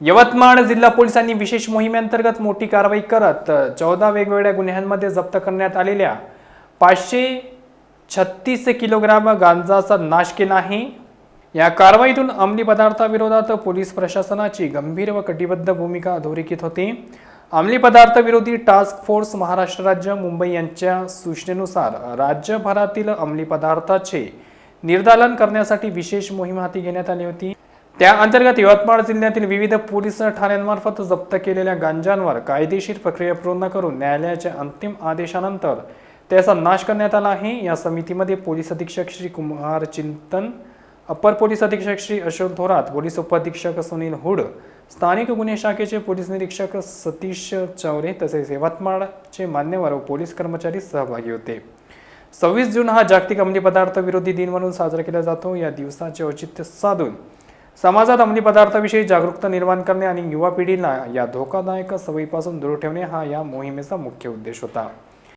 यवतमाळ जिल्हा पोलिसांनी विशेष मोहिमेअंतर्गत मोठी कारवाई करत चौदा वेगवेगळ्या गुन्ह्यांमध्ये जप्त करण्यात आलेल्या पाचशे छत्तीस किलोग्राम गांजाचा नाश केला आहे. या कारवाईतून अंमली पदार्थाविरोधात पोलीस प्रशासनाची गंभीर व कटिबद्ध भूमिका अधोरेखित होती. अंमली पदार्थ विरोधी टास्क फोर्स महाराष्ट्र राज्य मुंबई यांच्या सूचनेनुसार राज्यभरातील अंमली पदार्थाचे निर्दालन करण्यासाठी विशेष मोहीम हाती घेण्यात आली होती. त्या अंतर्गत यवतमाळ जिल्ह्यातील विविध पोलीस ठाण्यांमार्फत जप्त केलेल्या गांजांवर कायदेशीर प्रक्रिया पूर्ण करून न्यायालयाच्या अंतिम आदेशानंतर त्याचा नाश करण्यात आला आहे. या समितीमध्ये पोलीस अधीक्षक श्री कुमार चिंतन अपर पोलीस अधीक्षक श्री अशोक थोरात पोलीस उपअधीक्षक सुनील हुड स्थानिक गुन्हे शाखेचे पोलीस निरीक्षक सतीश चौरे तसेच यवतमाळचे मान्यवर व पोलीस कर्मचारी सहभागी होते. सव्वीस जून हा जागतिक अंमली पदार्थ विरोधी दिन म्हणून साजरा केला जातो. या दिवसाचे औचित्य साधून समाजात अंमली पदार्थाविषयी जागरूकता निर्माण करणे आणि युवा पिढीला या धोकादायक सवयीपासून दूर ठेवणे हा या मोहिमेचा मुख्य उद्देश होता.